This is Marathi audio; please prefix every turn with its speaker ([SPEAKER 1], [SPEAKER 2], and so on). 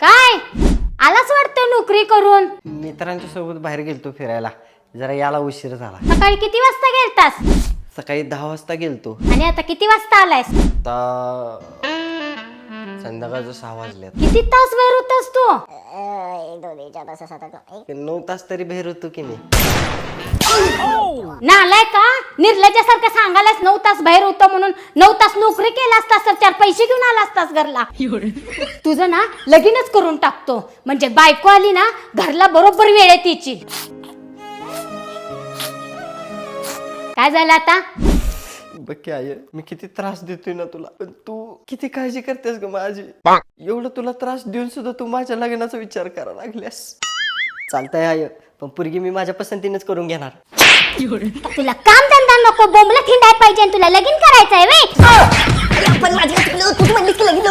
[SPEAKER 1] काय? आलाच वाटतं नोकरी करून.
[SPEAKER 2] मित्रांच्या सोबत बाहेर गेलतो फिरायला. जरा याला उशीर झाला.
[SPEAKER 1] सकाळी किती वाजता गेलतास?
[SPEAKER 2] सकाळी दहा वाजता गेलतो.
[SPEAKER 1] आणि आता किती वाजता आलायस?
[SPEAKER 2] आता संध्याकाळचं सहा वाजल्यात
[SPEAKER 1] किती तास बाहेर होतास तू?
[SPEAKER 2] नऊ तास तरी बाहेर होतो की मी
[SPEAKER 1] नालाय का? निर्लजासारखं सांगायलास नऊ तास बाहेर होतं म्हणून. नऊ तास नोकरी केला असतास तर चार पैसे घेऊन आला असतास घरला. तुझं ना लगीनच करून टाकतो. म्हणजे बायको आली ना घरला बरोबर वेळेत येची काय झालं आता?
[SPEAKER 2] बघ की आय मी किती त्रास देतोय ना तुला. पण तू किती काळजी करतेस ग माझी? एवढं तुला त्रास देऊन सुद्धा तू माझ्या लग्नाचा विचार करा लागल्यास. चालतंय आय पण पुरगी मी माझ्या पसंतीनेच करून घेणार.
[SPEAKER 1] तुला काम धंदा नको बोंबला थिंडाय पाहिजे आणि तुला लगीन करायचंय वे
[SPEAKER 3] पण माझ्या तू म्हणलीस की लगीन